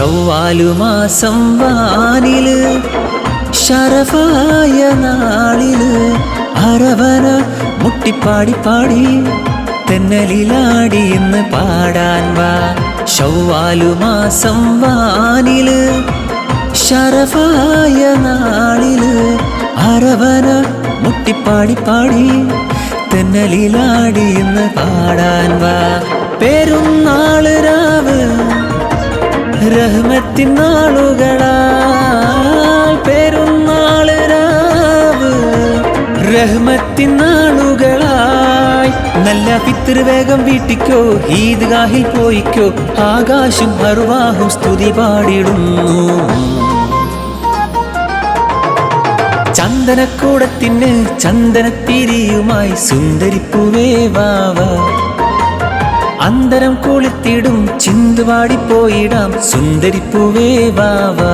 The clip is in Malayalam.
ചൊവ്വാലുമാസം വാനിൽ ശരഫായ നാളിൽ അരവന മുട്ടിപ്പാടി പാടി തെന്നലിലാടി ഇന്ന് പാടാൻ വാ. ചൊവ്വാലുമാസം വാനിൽ ശരഫായ നാളിൽ അരവന മുട്ടിപ്പാടി പാടി തെന്നലിലാടി ഇന്ന് പാടാൻ വാ. രാവ് റഹ്മത്തിൻ നാളുകളാൽ പെരുന്നാൾ റഹ്മത്തിൻ നാളുകളായി നല്ല പിതൃ വേഗം വീട്ടിക്കോ ഈദ്ഗാഹിൽ പോയിക്കോ ആകാശം അറുവാഹും സ്തുതി പാടിടുന്നു. ചന്ദനക്കൂടത്തിന് ചന്ദനത്തിരിയുമായി സുന്ദരിപ്പുവേ വാവ അന്തരം കുളിത്തിടും ചിന്തുവാടിപ്പോയിടാം സുന്ദരിപ്പൂവേ വാവാ